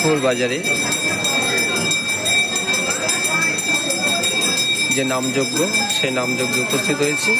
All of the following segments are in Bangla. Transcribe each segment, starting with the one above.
বারাকপুর বাজারে যে নামযজ্ঞ সেই নামযজ্ঞে উপস্থিত হয়েছি।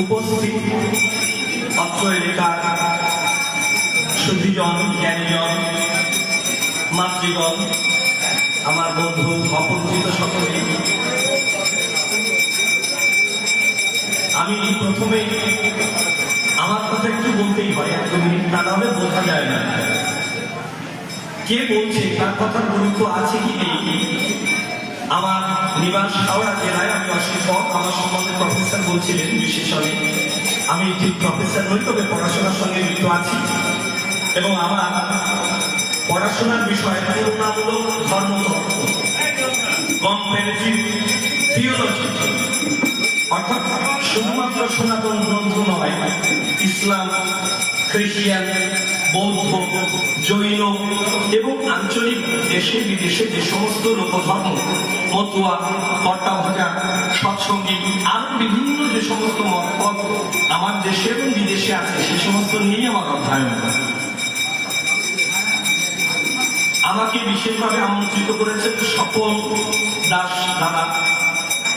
উপস্থিত অত্র এলাকার সুধীজন জ্ঞানীজন, মাতৃগণ, আমার বন্ধু, অপরিচিত সকলে। আমি প্রথমে আমার কথা একটু বলতেই হয় দু মিনিট না হলে বোঝা যায় না। কে বলছে তার কথার গুরুত্ব আছে কি নেই? আমার নিবাস হাওড়া জেলায় আমি অশিক্ষক আমার সম্বন্ধে প্রফেসর বলছিলেন বিশেষণে। আমি ঠিক প্রফেসর নই, তবে পড়াশোনার সঙ্গে যুক্ত আছি। এবং আমার পড়াশোনার বিষয় তুলনামূলক ধর্মতত্ত্ব থিওলজি। অর্থাৎ শুধুমাত্র সনাতন গ্রন্থ নয়, ইসলাম খ্রিস্টিয়ান বৌদ্ধ, জৈন এবং আঞ্চলিক দেশে বিদেশে যে সমস্ত লোকধর্ম, মতুয়া কর্তা ভাজা সৎসঙ্গী, আরও বিভিন্ন যে সমস্ত মতপথ আমার দেশে এবং বিদেশে আছে, সে সমস্ত নিয়ে আমার অধ্যয়ন আমাকে বিশেষভাবে আমন্ত্রিত করেছেন সকল দাস দাদা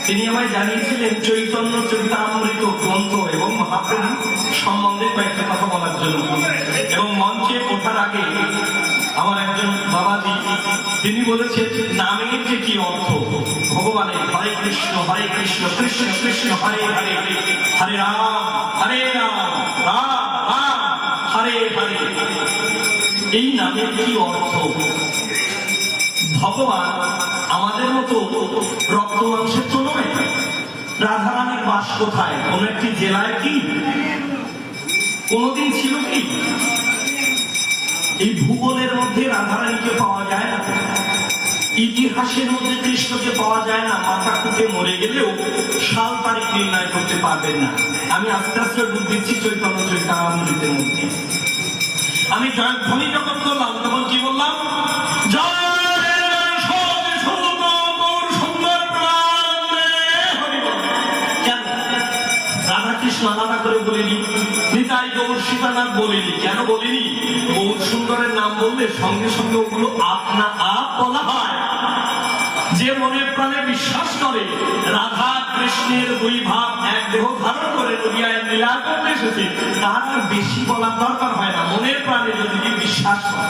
তিনি আমায় জানিয়েছিলেন, চৈতন্য চরিতামৃত গ্রন্থ এবং মহাপ্রভু সম্বন্ধে কয়েকটা কথা বলার জন্য। এবং মঞ্চে ওঠার আগে আমার একজন বাবাজি, তিনি বলেছেন, নামের যে কি অর্থ? ভগবানের হরে কৃষ্ণ হরে কৃষ্ণ কৃষ্ণ কৃষ্ণ, হরে হরে হরে রাম হরে রাম রাম রাম, হরে হরে। এই নামের কি অর্থ? ভগবান আমাদের মতো রক্ত মাংসের তো নয়। রাধারানীর বাস কোথায়? কোন একটি জেলায় কি? কোনদিন ছিল কি? এই ভূগোলের মধ্যে রাধারানীকে পাওয়া যায় না। ইতিহাসের মধ্যে কৃষ্ণকে পাওয়া যায় না। মাথা কুটে মরে গেলেও সাল তারিখ নির্ণয় করতে পারবেন না। আমি আস্তে আস্তে ডুব দিচ্ছি, চৈতন্য চৈতামৃতের মধ্যে। আমি জয়ধ্বনি যখন করলাম, তখন কি বললাম? বলিনি, নিতাই গৌর কেন বলিনি? বহুত সুন্দরের নাম বললে সঙ্গে সঙ্গে ওগুলো আপনা আপ বলা হয়। যে মনে প্রাণে বিশ্বাস করে রাধা কৃষ্ণের দুই ভাব এক দেহ ধারণ করে দুনিয়ায় লীলা করতে এসেছে তার বেশি বলার দরকার হয় না। মনের প্রাণে যদি কেউ বিশ্বাস করে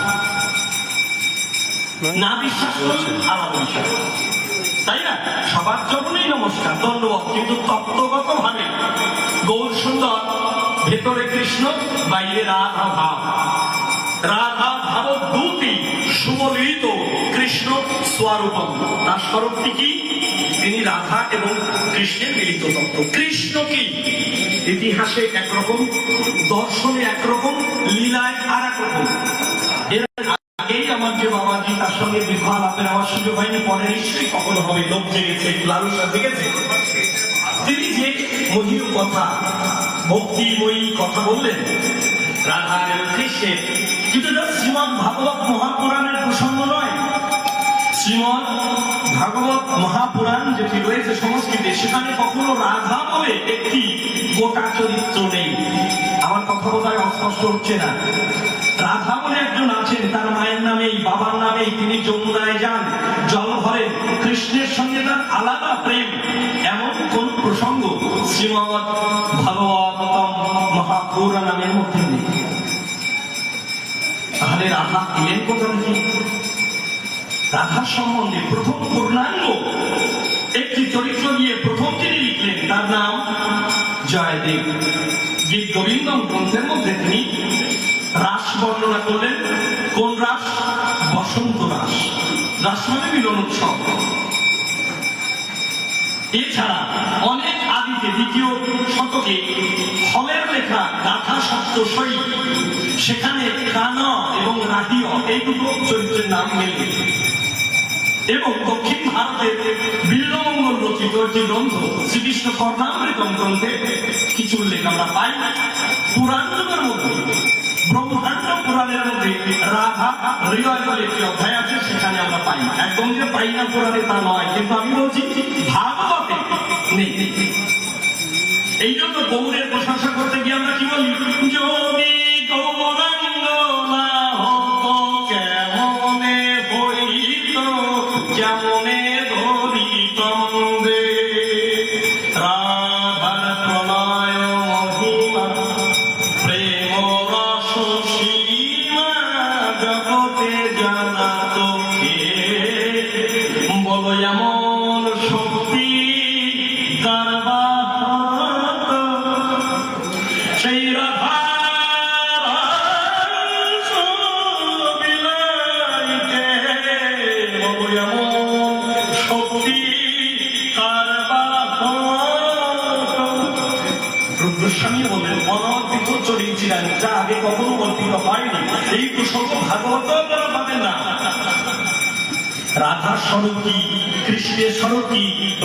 না? বিশ্বাস করলে আলাদা বিষয়। তাই না? সবার জন্যই নমস্কার ধন্যবাদ। কিন্তু তত্ত্বগত ভাবে গৌর সুন্দর ভেতরে কৃষ্ণ বাইরে রাধা ভাব। রাধা ভাব দুটি সুমলিত কৃষ্ণ স্বরূপম। তার স্বরূপটি কি? তিনি রাধা এবং কৃষ্ণের মিলিত তত্ত্ব। কৃষ্ণ কি? ইতিহাসে একরকম, দর্শনে একরকম, লীলায় আর একরকম এর আগেই আমার যে বাবাজি, তার সঙ্গে বিবাহ লাভের আমার সুযোগ হয়নি, পরে নিশ্চয়ই কখনো হবে। লোক জেগেছে লালসা জেগেছে। তিনি যে মহির কথা, ভক্তিময়ী কথা বললেন রাধা এবং কৃষ্ণের কিন্তু এটা শ্রীমদ ভাগবত মহাপুরাণের প্রসঙ্গ নয়। শ্রীমদ ভাগবত মহাপুরাণ যেটি রয়েছে সংস্কৃতে, সেখানে কখনো রাধা বলে একটি গোটা চরিত্র নেই। আমার কথা বোধহয় অস্পষ্ট হচ্ছে না। রাধা বলে একজন আছেন, তার মায়ের নামেই, বাবার নামেই তিনি যমুনায় যান, জল ভরেন, কৃষ্ণের সঙ্গে তার আলাদা প্রেম। এমন কোন প্রসঙ্গ? শ্রীমদ ভাগবতম মহাপুরাণের মধ্যে তাহলে রাধা এলেন কোথা থেকে রাধার সম্বন্ধে প্রথম পূর্ণাঙ্গ একটি চরিত্র নিয়ে প্রথম তিনি লিখলেন, তার নাম জয়দেব। গীত গোবিন্দম গ্রন্থের মধ্যে তিনি রাস বর্ণনা করলেন, কোন রাস? বসন্ত রাস রাস মানে মিলন উৎসব। এছাড়া অনেক আদিতে দ্বিতীয় শতকে ফলের লেখা গাথা সপ্তশয়ী সেখানে কান এবং রাহিয় এই দুটো চরিত্রের নাম মেলে। এবং দক্ষিণ ভারতের বিল্লমঙ্গল রচিত একটি গ্রন্থ, শ্রীকৃষ্ণ কর্ণামৃতম গ্রন্থে কিছু উল্লেখ আমরা পাই। পুরাণ যুগের মধ্যে, ব্রহ্মাণ্ড পুরাণের মধ্যে রাধা হৃদয় বলে একটি অধ্যায় আছে, সেখানে আমরা পাই। একদম যে পাই না পুরাণে তা নয়, কিন্তু আমি বলছি ভাগবতে নেই। এই জন্য গৌরের প্রশংসা করতে গিয়ে আমরা কি বলি?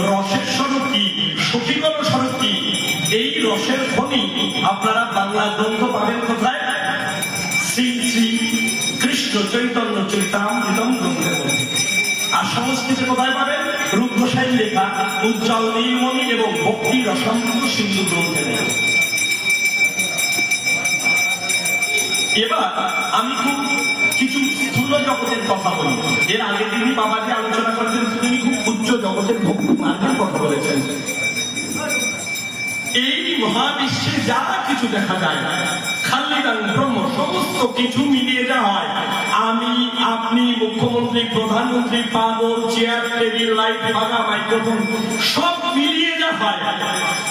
রসের স্বরূপ কি? সখীগণ স্বরূপ কি? এই রসের খনি আপনারা বাংলা গ্রন্থ পাবেন কোথায়? শ্রী শ্রী কৃষ্ণ চৈতন্য চৈতামৃতম গ্রন্থের মধ্যে। আর সংস্কৃতে কোথায় পাবেন? রূপঘোষাই লেখা, উজ্জ্বল নীলমণি এবং ভক্তি রসামৃত সিন্ধু গ্রন্থের মধ্যে এবার আমি খুব কিছু স্থূল জগতের কথা বলি। এর আগে তিনি বাবাকে আলোচনা করেছেন, তিনি খুব উচ্চ জগতের ভক্তি কথা বলেছেন। এই মহাবিশ্বে যা কিছু দেখা যায় খাল্লিদান ব্রহ্ম, সমস্ত কিছু মিলিয়ে যা হয়, আমি, আপনি, মুখ্যমন্ত্রী, প্রধানমন্ত্রী, পাগল, চেয়ার, টেবিল, লাইট ভাঙা মাইক্রোফোন, সব মিলিয়ে যা হয়,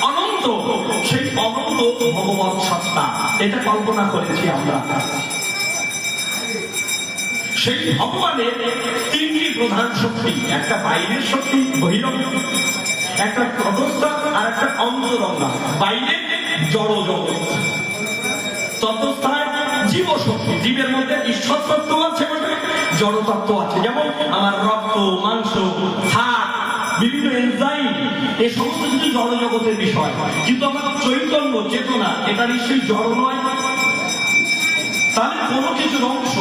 অনন্ত, সেই অনন্ত ভগবত সত্তা। এটা কল্পনা করেছি আমরা। সেই ভগবানের তিনটি প্রধান শক্তি, একটা বাইরের শক্তি, বহিরঙ্গ, একটা তটস্থা আর একটা অন্তরঙ্গা। বাইরে জড় জগৎ ততস্থায় জীব শক্তি জীবের মধ্যে ঈশ্বর তত্ত্ব আছে জড় তত্ত্ব আছে। যেমন আমার রক্ত, মাংস, হাড়, বিভিন্ন এনজাইম এ সমস্ত কিছু জড় জগতের বিষয়। কিন্তু আমার চৈতন্য চেতনা, এটা নিশ্চয়ই জড় নয় তাহলে কোনো কিছুর অংশ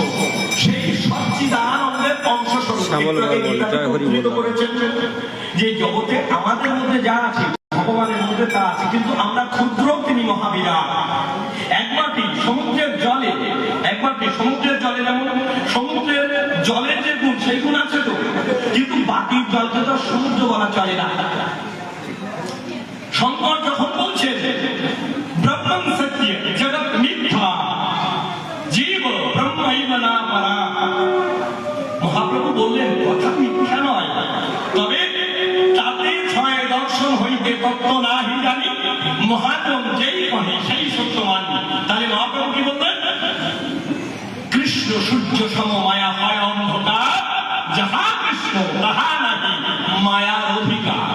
সেই সচ্চিদানন্দের অংশ স্বরূপ শ্যামল একটু আগে বল, গীতাতে জয় হরি বল। উদ্ধৃত করেছেন যে জগতে আমাদের মধ্যে যা আছে ভগবানের মধ্যে তা আছে কিন্তু আমরা ক্ষুদ্র তিনি মহাবিরাট একবারটি সমুদ্রের জলে একবারটি সমুদ্রের জলে যেমন সমুদ্রের জলের যে গুণ সেই গুণ আছে তো কিন্তু বাকির জলকে তো সমুদ্র বলা চলে না শঙ্কর যখন বলছেন তত্ত্ব নাহি জানি মহাজন যেই কহে সেই সত্য মানি। তাহলে মহাপ্রভু কি বললেন? কৃষ্ণ সূর্য সম মায়া হয় অন্ধকার, যাহা কৃষ্ণ তাহা নাহি, মায়ার অধিকার।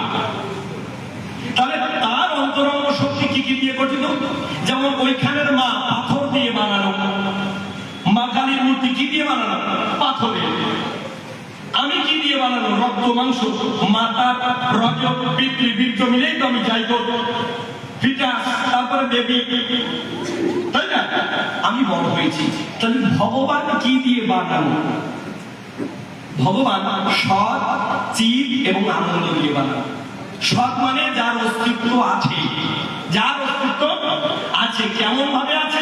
তাহলে তার অন্তরঙ্গ শক্তি কি কি দিয়ে গঠিত? যেমন ওইখানের মা পাথর দিয়ে বানানো মা কালীর মূর্তি কি দিয়ে বানানো পাথরে। আমি কি দিয়ে বানানো রক্ত, মাংস মাতা রজ পিতৃ বীর্য মিলেই তো আমি চাইত তো তারপরে দেবী তাই না? আমি বড় হয়েছি। তাহলে ভগবান কি দিয়ে বানানো ভগবান সৎ চিত এবং আনন্দ দিয়ে বানানো মানে যার অস্তিত্ব আছে। যার অস্তিত্ব আছে, কেমন ভাবে আছে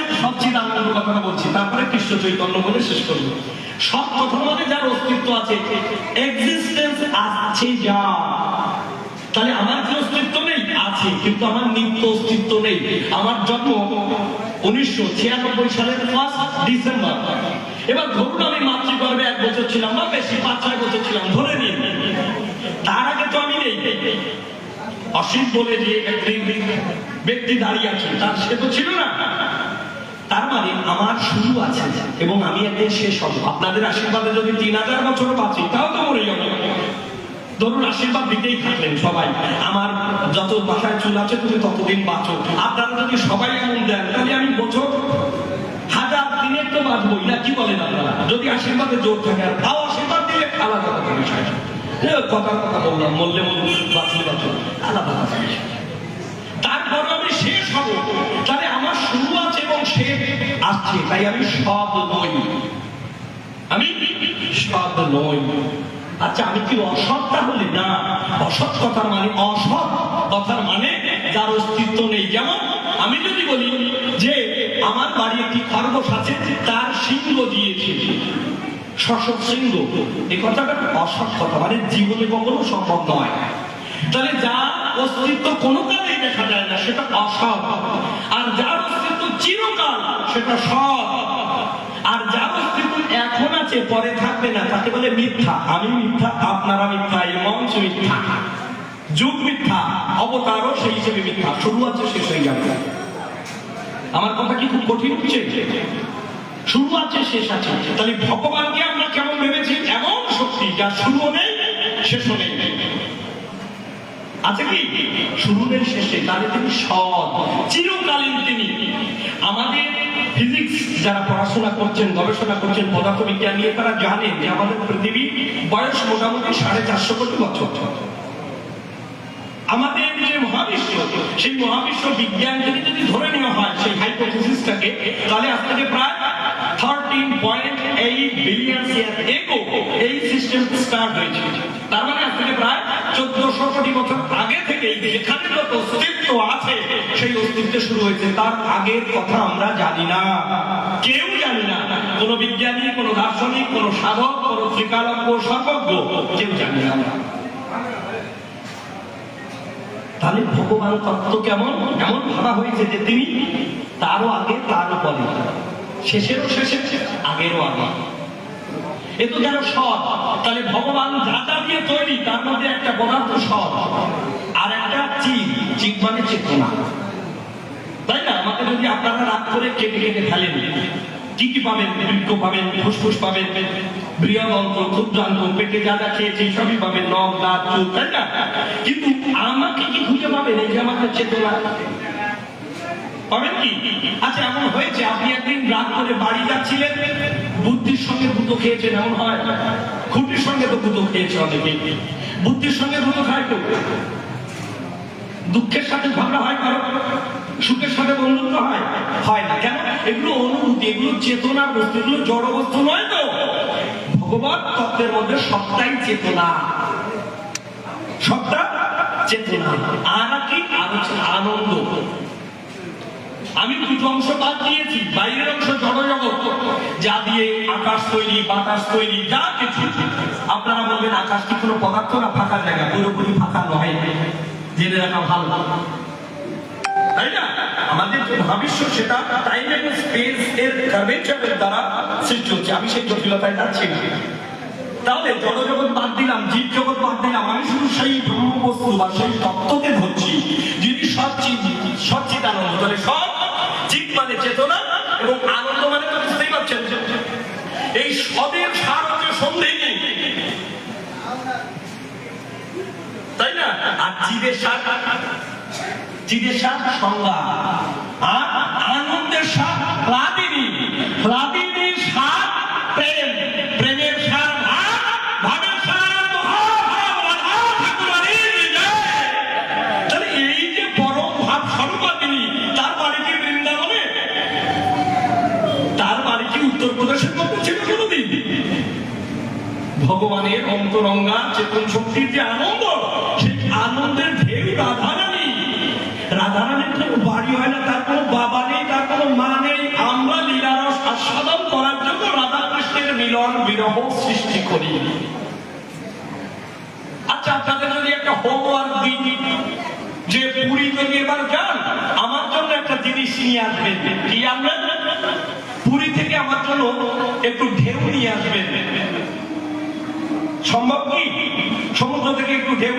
বলছি। তারপরে কৃষ্ণ চৈতন্য বলে শেষ মানে যার অস্তিত্ব আছে এক্সিস্টেন্স আছে যা। তাহলে আমার কি অস্তিত্ব নেই? আছে, কিন্তু আমার নিত্য অস্তিত্ব নেই। আমার জন্ম উনিশশো ছিয়ানব্বই সালের ফার্স্ট ডিসেম্বর এবার ধরুন আমি মাতৃগর্ভে এক বছর ছিলাম বা বেশি পাঁচ ছয় বছর ছিলাম, ধরে নিন। তার আগে তো আমি নেই। অসীম বলে যে ব্যক্তি দাঁড়িয়ে আছে, তার সে তো ছিল না। তার মানে আমার শুরু আছে এবং আমি একদিন শেষ হব। আপনাদের আশীর্বাদে যদি তিন হাজার বছর বাঁচি, তাও তো মরে যাবে। ধরুন আশীর্বাদ দিতেই থাকলেন সবাই। আমার যত বাসায় চুল আছে, তুমি ততদিন বাঁচো। আপনারা যদি সবাই এমন দেন, তাহলে আমি বছর, হাজার দিনের তো বাঁচবই। না, কি বলেন আপনারা? যদি আশীর্বাদে জোর থাকে, আর তাও আশীর্বাদ দিলে আলাদা কথা বিষয়। আমি শেষ তাহলে আমার শুরু আছে এবং আসছে। তাই আমি সব নই। আমি সৎ নই। আচ্ছা আমি কি অসৎ তাহলে? না। অসৎ কথার মানে অসৎ কথার মানে যার অস্তিত্ব নেই। যেমন আমি যদি বলি যে, আমার বাড়ি একটি খরগোশ আছে, তার সিংহ দিয়েছে সিংহ এই কথাটা অসৎ কথা মানে জীবনে কখনো সম্ভব নয়। তাহলে যার অস্তিত্ব কোনো কালেই দেখা যায় না, সেটা অসৎ। আর যার অস্তিত্ব চিরকাল, সেটা সৎ। আর যার অস্তিত্ব এখন আছে, পরে থাকবে না, তাকে বলে মিথ্যা। আমি মিথ্যা, আপনারা মিথ্যা, এই মঞ্চ মিথ্যা। যুগ মিথ্যা, অবতারও সেই হিসেবে মিথ্যা। শুরু আছে, শেষ হয়ে যাবে। আমার কথা কি খুব কঠিন হচ্ছে? শুরু আছে শেষ আছে, তাহলে ভগবানকে আমরা কেমন ভেবেছি? এমন শক্তি শুরুও নেই শেষও নেই আছে কি? শুরু নেই শেষে, তাহলে তিনি সৎ। চিরকালীন তিনি। আমাদের ফিজিক্স যারা পড়াশোনা করছেন, গবেষণা করছেন নিয়ে, তারা জানেন যে আমাদের পৃথিবী বয়স মোটামুটি সাড়ে চারশো কোটি বছর। আমাদের যে মহাবিশ্ব, সেই মহাবিশ্ব বিজ্ঞান যদি ধরে নেওয়া হয়, সেই হাইপোথিসিসটাকে তাহলে আজ থেকে প্রায় থার্টিন মানে কোনো দার্শনিক তাহলে ভগবান তত্ত্ব কেমন? এমন ভাবা হয়েছে যে তিনি তারও আগে তার পরে শেষেরও শেষে, আগেরও আগে এ তো যেন সৎ। তাহলে ভগবান যা যা দিয়ে তৈরি, তার মধ্যে একটা পদার্থ সৎ। আর একটা চিত চিত মানে চেতনা। তাই না? আমাকে যদি আপনারা রাত করে কেটে কেটে ফেলেন কি কি পাবেন বৃক্ষ পাবেন, ফুসফুস পাবেন বৃহদন্ত্র ক্ষুদ্রান্ত পেটে যা যা খেয়েছে সবই পাবেন, নখ, দাঁত, চুল, তাই না? কিন্তু আমাকে কি খুঁজে পাবেন? এই যে আমাকে চেতনা। পাবেন কি আচ্ছা এমন হয়েছে, আপনি একদিন রাত করে বাড়ি যাচ্ছিলেন, বুদ্ধির সঙ্গে ভূত খেয়েছেন, এমন হয়? খুঁটির সঙ্গে তো ভূত খেয়েছে অনেকে বুদ্ধির সঙ্গে ভূত খায় কেউ? দুঃখের সাথে ঝগড়া হয় কারও? সুখের সাথে বন্ধুত্ব হয়? হয় না। কেন? এগুলো অনুভূতি, এগুলো চেতনার বস্তু, এগুলো জড় বস্তু নয় তো? ভগবান তত্ত্বের মধ্যে সবটাই চেতনা। সবটা চেতনা। আর কি? আনন্দ। আমি দুটো অংশ বাদ দিয়েছি, বাইরের অংশ জড়জগৎ। যা দিয়ে আকাশ তৈরি, বাতাস তৈরি, যা কিছু। আপনারা বলবেন, আকাশ কি কোনো পদার্থ না ফাঁকা জায়গা? পুরোপুরি ফাঁকা নয়। জেনে রাখা ভালো। তাই না? আমাদের মহাবিশ্ব, সেটা টাইম এবং স্পেস এর দ্বারা সৃষ্টি হচ্ছে। আমি সেই জটিলতায় যাচ্ছি না। তাহলে জড়জগৎ বাদ দিলাম জীব জগৎ বাদ দিলাম। আমি শুধু সেই ব্রহ্ম বস্তু বা সেই তত্ত্বকে ধরছি, যিনি সচ্চিত সচ্চিত আনন্দ তাহলে সব চিত মানে চেতনা এবং আনন্দ মানে তো বুঝতেই পারছেন। এই সদের সার হচ্ছে সন্ধেই তাই না? আর জীবের সার চিদের সার সংজ্ঞা। আর আনন্দের সার প্লাবিনী প্লাবিনীর সার ভগবানের অন্তরঙ্গা চেতন শক্তির যে আনন্দ, সেই আনন্দের ঢেউ রাধারানী। রাধারানীর কোনো বাড়ি হয় না, তার কোনো বাবা নেই, তার কোনো মা নেই। আমরা লীলারস আস্বাদন করার জন্য রাধা কৃষ্ণের মিলন বিরহ সৃষ্টি করি। আচ্ছা আপনাদের যদি একটা হোমওয়ার্ক দিই, যে পুরী থেকে এবার যান, আমার জন্য একটা জিনিস নিয়ে আসবেন। কি আনবেন? পুরী থেকে আমার জন্য জন্য একটু ঢেউ নিয়ে আসবেন। সম্ভব কি? সমুদ্র থেকে একটু ঢেউ।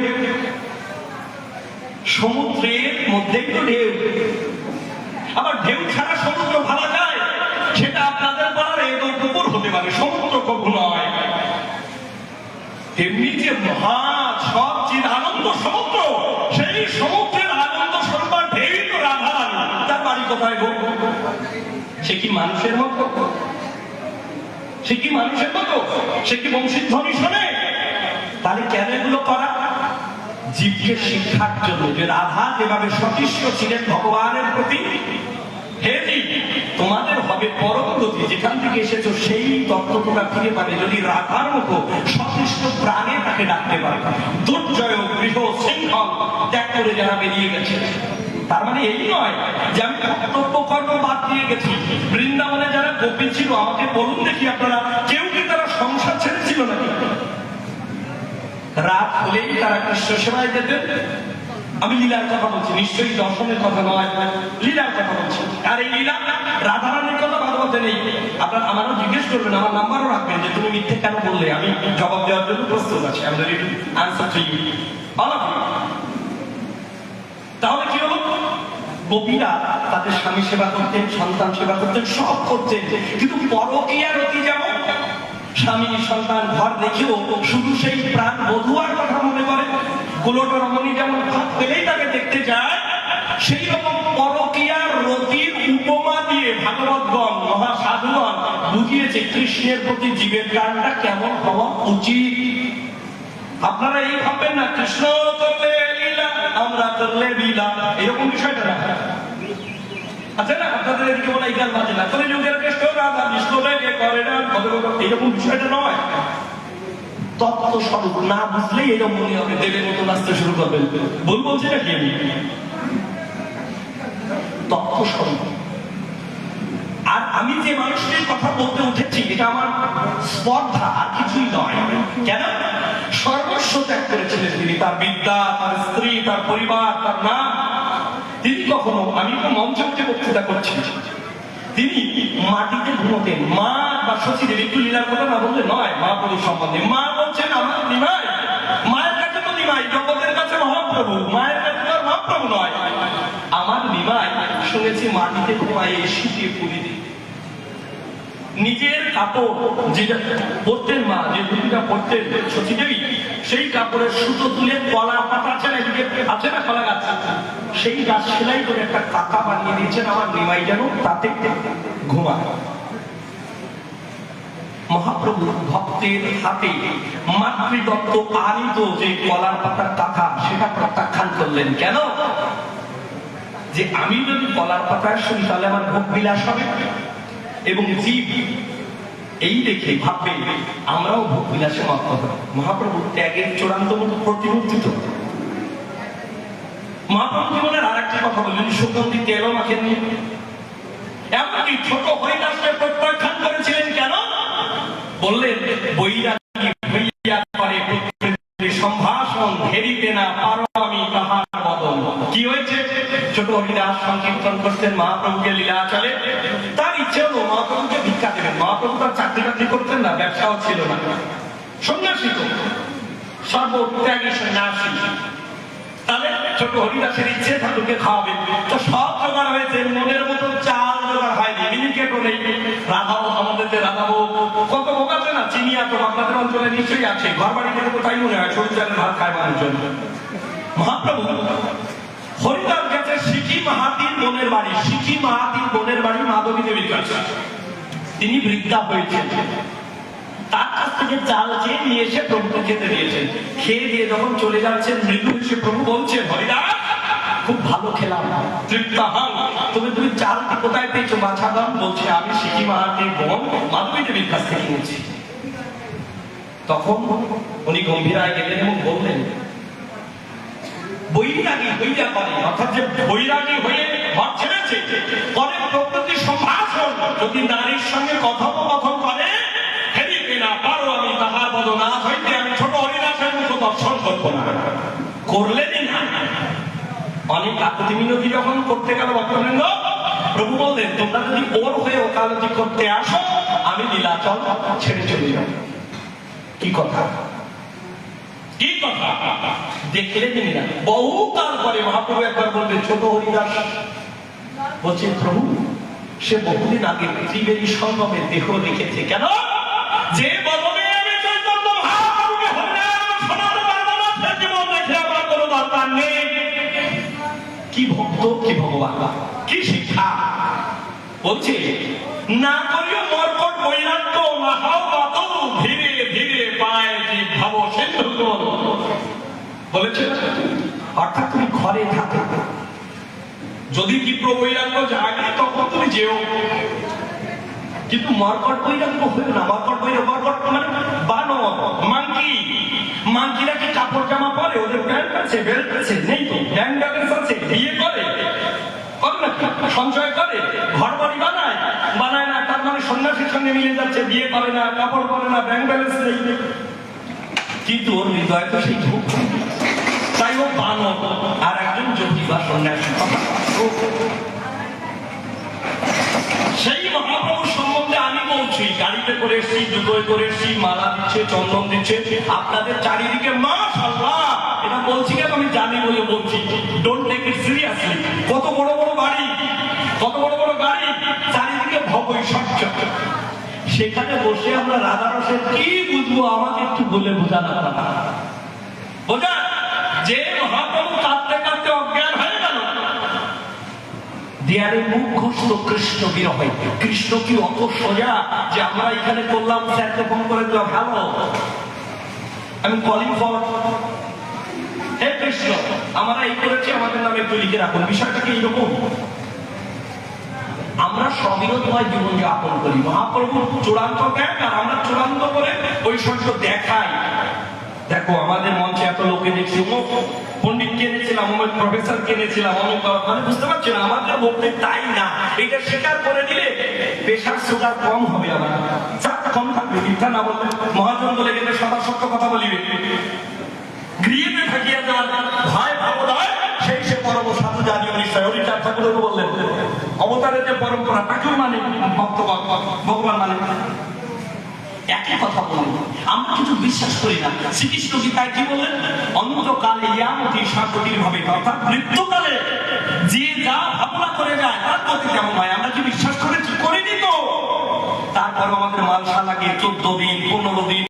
সমুদ্রের মধ্যেই তো ঢেউ। আবার ঢেউ ছাড়া সমুদ্র ভাবা যায়, সেটা আপনাদের বলার এত পুকুর হতে পারে, সমুদ্র কখনো নয়। তেমনি যে মহা সবচেয়ে আনন্দ সমুদ্র, সেই সমুদ্রের আনন্দ সরবার ঢেউই তো রাধা। তার বাড়ি কোথায় গো? সে কি মানুষের মতো? সে কি মানুষের মতো? সে কি বংশীধ্বনি শোনে? তাহলে কেন এগুলো করা? জীবকে শিক্ষার জন্য। যে রাধা যেভাবে সতিষ্ঠ ছিলেন ভগবানের প্রতি, হে তোমাদের হবে পরম গতি যেখান থেকে এসেছ, সেই তত্ত্ব তোমরা ফিরে পাবে। যদি রাধার মতো সতিষ্ঠ প্রাণে তাকে ডাকতে পারে, দুর্জয়, গৃহ শৃঙ্খল ত্যাগ করে যারা বেরিয়ে গেছে। তার মানে এই নয় যে আমি কর্তব্য কর্ম বাদ দিয়ে গেছি। বৃন্দাবনে যারা গোপী ছিল, আমাকে বলুন দেখি আপনারা, কেউ কি তারা সংসার ছেড়েছিল নাকি? রাত হলেই তারা কৃষ্ণ সেবায় যেতেন। আমি লীলার কথা বলছি, নিশ্চয়ই দর্শনের কথা নয়, লীলার কথা বলছি। আর এই লীলা, রাধারানীর কথা ভাগবতে নেই। আপনার আমারও জিজ্ঞেস করবেন, আমার নাম্বারও রাখবেন যে তুমি মিথ্যে কেন বললে? আমি জবাব দেওয়ার জন্য প্রস্তুত আছি। আমি রেডি আনসার ইউ অল তাহলে কি হলো? গোপীরা তাদের স্বামী সেবা করতেন, সন্তান সেবা করতেন, সব করতেন। কিন্তু পরকীয়ার অতি যেমন স্বামী সন্তান ঘর দেখেও, শুধু সেই প্রাণ বধুয়ার কথা মনে করে। গোলটা রমণী যেমন ভাত পেলেই তাকে দেখতে যায়, সেই রকম পরকীয়ার রতির উপমা দিয়ে ভাগবতগণ মহাসাধুগণ বুঝিয়েছে কৃষ্ণের প্রতি জীবের গানটা কেমন হওয়া উচিত। আপনারা এই ভাববেন না, কৃষ্ণ করলে লীলা, আমরা করলে লীলা। এরকম বিষয়টা না। আচ্ছা না? আপনাদের এদিকে বলে, এই গান বাজে না। করে যুগের কৃষ্ণ রাধা বিষ্ণু করে না। এরকম বিষয়টা নয়। তত্ত্ব স্বরূপ না বুঝলেই এরকম মনে হবে দেবের মতো নাচতে শুরু করবেন। নাকি আমি? তত্ত্ব স্বরূপ। আর আমি যে মানুষটির কথা বলতে উঠেছি, এটা আমার স্পর্ধা, আর কিছুই নয়। কেন? সর্বস্ব ত্যাগ করেছিলেন তিনি। তার বিদ্যা, তার স্ত্রী, তার পরিবার, তার নাম তিনি কখনো, আমি তো মঞ্চে বক্তৃতা করছি। তিনি মাটিতে ঘুমোতেন। মা বা শশীদেব একটু লীলার কথা না বললে নয়। মা প্রভু সম্বন্ধে। মা বলছেন, আমার নিমাই। মায়ের কাছে তো নিমাই। জগতের কাছে মহাপ্রভু। মায়ের কাছে তো মহাপ্রভু নয়। আমার নিমাই, শুনেছি মাটিতে নিজের কাপড় যেটা পরতেন মা, যে ধুতিটা পরতেন সতীদেবী, সেই কাপড়ের সুতো তুলে কলা পাতা আছে না এদিকে? আছে না কলা গাছ? সেই গাছ সেলাই করে একটা কাকা বানিয়ে দিয়েছেন আমার নিমাই যেন, তাতে মহাপ্রভু ভক্তের হাতে মাতৃদত্ত যে কলার পাতার সেটা প্রত্যাখ্যান করলেন কেন? যে আমি যদি কলার পাতায় শুনি, তাহলে আমার ভোগ বিলাস হবে। এবং জীব এই দেখে ভাববে, আমরাও ভোগ বিলাসে মত মহাপ্রভু ত্যাগের চূড়ান্ত প্রতিমূর্তি তো মহাপ্রভু জীবনের আর একটি কথা বললেন, সুগন্ধি তেলও মাখেননি। এমনকি ছোট কেন বললেন সম্ভাষণ ঘেরিতে না পারো আমি তাহার কি হয়েছে? ছোট সংকীর্তন করতেন মহাপ্রভুকে লীলা চলে। তার ইচ্ছে হলো মহাপ্রভুকে ভিক্ষা দেবেন। মহাপ্রভু তার চাকরি বাকরি করতেন না, ব্যবসাও ছিল না। সন্ন্যাসী তো, সর্বত্যাগী সন্ন্যাসী। তাহলে ছোট হরিদাসের ইচ্ছে ঠাকুরকে খাওয়াবেন। তো সব জোগাড় হয়েছে, মনের মতো চাল রাধাও আমাদের রাধাবো কত না, চিনি এত আপনাদের অঞ্চলে নিশ্চয়ই আছে। ঘর কোথায় মনে হয় ভাত খায় মহাপ্রভু হরিদাস গেছে মাহাতির বোনের বাড়ি মাহাতির বোনের বাড়ি মাধবী দেবীর কাছে। তিনি বৃদ্ধা হয়েছেন। তার কাছ থেকে চাল চেয়ে নিয়ে এসে প্রভুকে খেতে দিয়েছেন। খেয়ে দিয়ে যখন চলে যাচ্ছেন, মৃদু এসে প্রভু বলছেন হরিদাস খুব ভালো খেলাম। তৃপ্তাহান তবে তুমি চালটি কোথায় পেয়েছ বাছাদাম বলছে, আমি সিকি মাহাতির বোন মাধবী দেবীর কাছ থেকে নিয়েছি তখন উনি গম্ভীরায় গেলেন এবং বললেন, বৈরাগী হইয়া করে অর্থাৎ যে বৈরাগী হয়ে ঘর ছেড়েছে প্রকৃতির যদি নারীর সঙ্গে কথোপকথন করে না পারো আমি তাহার বদনা হইতে, আমি ছোট হরিদাসের মতো দর্শন করব না। করলেনই না। অনেক কাকুতি মিনতি যখন করতে গেল ভক্তবৃন্দ, প্রভু বললেন, তোমরা যদি ওর হয়ে ওকালতি করতে আসো, আমি ছেড়ে চলে যাব। কি কথা? কি কথা? দেখলে তিনি না বহুকাল পরে মহাপ্রভু একবার বলবে ছোট হরিদাস, বলছে, প্রভু, সে বহুদিন আগে ত্রিবেণী সঙ্গমে দেহ রেখেছে। কেন? যে বদলে ভক্ত কি ভগবান? কি শিক্ষা? বলছে, না করিও মর্কট বৈরাগ্য ধীরে ধীরে পায় কি ভাব বলেছে, অর্থাৎ তুমি ঘরে থাকো। যদি কি বৈরাগ্য জাগে, তখন তুমি যেও। কিন্তু মর্কট বৈরাগ্য হয়ে না। মর্কট বৈরাগ্য মর্কট মানে বানর মাঙ্কি মাঙ্কিরা কি কাপড় জামা পরে? ওদের প্যান্ট আছে, বেল্ট আছে, নেই তো। ব্যাংক ব্যালেন্স আছে বিয়ে করে? সঞ্চয় করে ঘর বাড়ি বানায় বানায় না, তার মানে সন্ন্যাসীর সঙ্গে মিলে যাচ্ছে, বিয়ে করে না, কাপড় করে না ব্যাংক ব্যালেন্স নেই। কিন্তু ওর হৃদয় তো সেই ধূপ। তাই ও বানর। আর একজন যোগী বা সন্ন্যাসী। সেই মহাপ্রভু সম্বন্ধে আমি বলছি, গাড়িতে করে এসছি জুতোয় করে এসছি, মালা দিচ্ছে, চন্দন দিচ্ছে, আপনাদের চারিদিকে মাশাআল্লাহ। এটা বলছি কেন আমি জানি বলে বলছি ডোন্ট টেক ইট সিরিয়াসলি কত বড় বড় বাড়ি, কত বড় বড় গাড়ি, চারিদিকে ভবই স্বচ্ছ। সেখানে বসে আমরা রাধা রসের কি বুঝব, আমাকে একটু বলে বোঝান আপনারা বোঝা যে মহাপ্রভু কাঁদতে কাঁদতে অজ্ঞান হয়ে গেল দেয়ালে মুখ ঘষত কৃষ্ণ বিরহে। কৃষ্ণ কি অত সোজা যে আমরা এখানে করলাম স্যারকে ফোন করে দিলাম ভালো আমি কলিং ফর হে কৃষ্ণ, আমরা এই করেছি, আমাদের নামে একটু লিখে রাখুন। বিষয়টা কি এইরকম? আমরা স্ববিরোধময় জীবন যাপন করি। মহাপ্রভু চূড়ান্ত জ্ঞান, আর আমরা চূড়ান্ত করে ঐশ্বর্য দেখাই। দেখো, আমাদের দেখছি অমুক পণ্ডিত কিনেছিলাম অমুক প্রফেসর কিনেছিলাম অমুক মানে বুঝতে পারছি না, আমাদের বলতে তাই না? এটা স্বীকার করে দিলে প্রেশার সুগার কম হবে আমার। কম থাকবে, মিথ্যা না বললে। মহাজন বলে গেলে সদা সত্য কথা বলিবে। গৃহে থাকিয়া যান ভাই ভাবদায় সেই সে পরম সাধু জানিও নিশ্চয়। হরিচার ঠাকুর তো বললেন, অবতারের যে পরম্পরা ঠাকুর মানে ভক্ত ভগবান মানে। একই কথা বললেন আমরা কিছু বিশ্বাস করি না। শ্রীকৃষ্ণ গীতায় কি বলেন? ইয়ামতি হবে অর্থাৎ মৃত্যুকালে যে যা ভাবনা করে যায়, তার কেমন হয়? আমরা কি বিশ্বাস করেছি করিনি তো। তারপর আমাদের মালসা লাগে চোদ্দ দিন, পনেরো দিন